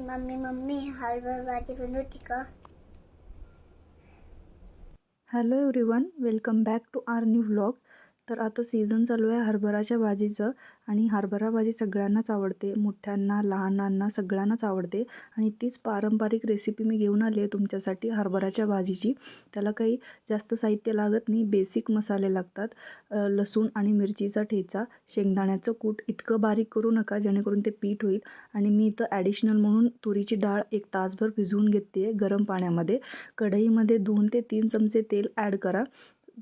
Mummy mummy हलवा भाजी बनवते का hello everyone welcome back to our new vlog तर आता सीझन चालू आहे हरभराच्या भाजीचं आणि हरभरा भाजी सगळ्यांनाच आवडते. मोठ्यांना लहानांना सगळ्यांनाच आवडते. आणि तीच पारंपरिक रेसिपी मी घेऊन आली आहे तुमच्यासाठी हरभराच्या भाजीची. त्याला काही जास्त साहित्य लागत नाही बेसिक मसाले लागतात. लसूण आणि मिरचीचा ठेचा शेंगदाण्याचं कूट इतकं बारीक करू नका जेणेकरून ते पीठ होईल. आणि मी इथं ॲडिशनल म्हणून तुरीची डाळ एक तासभर भिजवून घेते आहे गरम पाण्यामध्ये. कढईमध्ये दोन ते तीन चमचे तेल ॲड करा.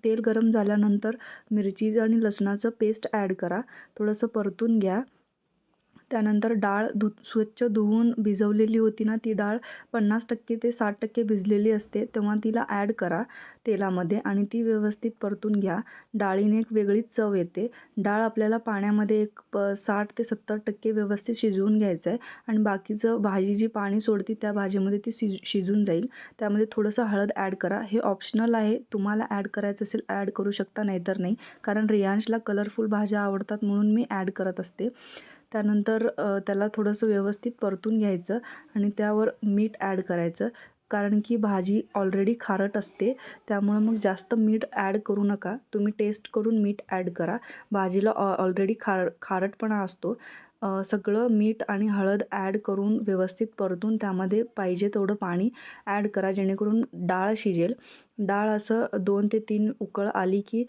तेल गरम झाल्यानंतर मिरची आणि लसणाचं पेस्ट ॲड करा. थोडंसं परतून घ्या. त्यानंतर डाळ धु स्वच्छ धुवून भिजवलेली होती ना ती डाळ पन्नास टक्के ते साठ टक्के भिजलेली असते तेव्हा तिला ॲड करा तेलामध्ये आणि ती व्यवस्थित परतून घ्या. डाळीने एक वेगळीच चव येते. डाळ आपल्याला पाण्यामध्ये एक प साठ ते सत्तर टक्के व्यवस्थित शिजवून घ्यायचं आहे आणि बाकीचं भाजी जी पाणी सोडते त्या भाजीमध्ये ती शिज शिजून जाईल. त्यामध्ये थोडंसं हळद ॲड करा. हे ऑप्शनल आहे. तुम्हाला ॲड करायचं असेल ॲड करू शकता नाहीतर नाही. कारण रियांशला कलरफुल भाज्या आवडतात म्हणून मी ॲड करत असते. त्यानंतर त्याला थोडंसं व्यवस्थित परतून घ्यायचं आणि त्यावर मीठ ॲड करायचं. कारण की भाजी ऑलरेडी खारट असते त्यामुळं मग जास्त मीठ ॲड करू नका. तुम्ही टेस्ट करून मीठ ॲड करा. भाजीला ऑ ऑलरेडी खार खारटपणा असतो. सगळं मीठ आणि हळद ॲड करून व्यवस्थित परतून त्यामध्ये पाहिजे तेवढं पाणी ॲड करा जेणेकरून डाळ शिजेल. डाळ असं दोन ते तीन उकळ आली की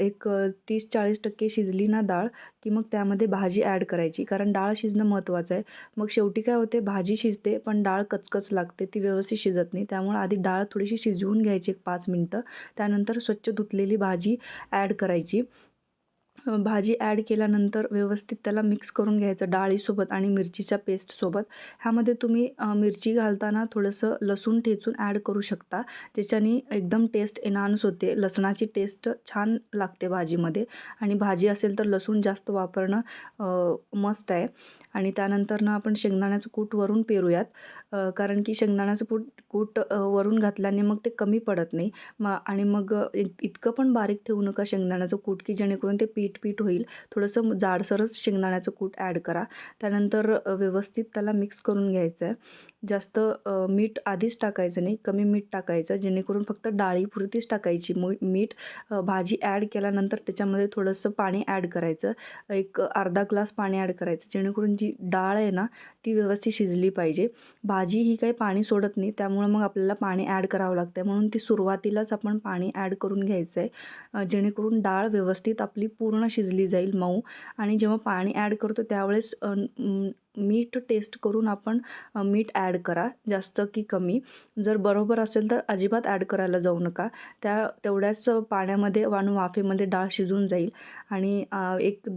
एक तीस चाळीस टक्के शिजली ना डाळ की मग त्यामध्ये भाजी ॲड करायची. कारण डाळ शिजणं महत्त्वाचं आहे. मग शेवटी काय होते? भाजी शिजते पण डाळ कचकच लागते. ती व्यवस्थित शिजत नाही. त्यामुळे आधी डाळ थोडीशी शिजवून घ्यायची एक पाच मिनटं. त्यानंतर स्वच्छ धुतलेली भाजी ॲड करायची. भाजी ॲड केल्यानंतर व्यवस्थित त्याला मिक्स करून घ्यायचं डाळीसोबत आणि मिरचीच्या पेस्टसोबत. ह्यामध्ये तुम्ही मिरची घालताना थोडंसं लसूण ठेचून ॲड करू शकता ज्याच्याने एकदम टेस्ट एनहान्स होते. लसणाची टेस्ट छान लागते भाजीमध्ये आणि भाजी असेल तर लसूण जास्त वापरणं मस्ट आहे. आणि त्यानंतर ना आपण शेंगदाण्याचं कूट वरून पेरूयात कारण की शेंगदाण्याचं कूट कूट वरून घातल्याने मग ते कमी पडत नाही. मा आणि मग इतकं पण बारीक ठेवू नका शेंगदाण्याचं कूट की जेणेकरून ते पीठ पीठ होईल. थोडंसं जाडसरच शेंगदाण्याचं कूट ॲड करा. त्यानंतर व्यवस्थित त्याला मिक्स करून घ्यायचं आहे जास्त मीठ आधीच टाकायचं नाही. कमी मीठ टाकायचं. जेणेकरून फक्त डाळीपुरतीच टाकायची. मु मीठ भाजी ॲड केल्यानंतर त्याच्यामध्ये थोडंसं पाणी ॲड करायचं. एक अर्धा ग्लास पाणी ॲड करायचं. जेणेकरून जी डाळ आहे ना ती व्यवस्थित शिजली पाहिजे. भाजी ही काही पाणी सोडत नाही. त्यामुळं मग आपल्याला पाणी ॲड करावं लागतं म्हणून ती सुरुवातीलाच आपण पाणी ॲड करून घ्यायचं आहे जेणेकरून डाळ व्यवस्थित आपली पूर्ण पूर्ण शिजली जाईल मऊ. आणि जेव्हा पाणी ॲड करतो त्यावेळेस मीठ टेस्ट करून आपण मीठ ॲड करा जास्त की कमी. जर बरोबर असेल तर अजिबात ॲड करायला जाऊ नका. त्या तेवढ्याच पाण्यामध्ये वाणू वाफेमध्ये डाळ शिजून जाईल. आणि एक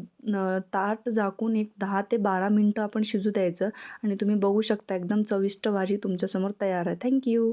ताट झाकून एक दहा ते बारा मिनटं आपण शिजू द्यायचं. आणि तुम्ही बघू शकता एकदम चविष्ट भाजी तुमच्यासमोर तयार आहे. थँक्यू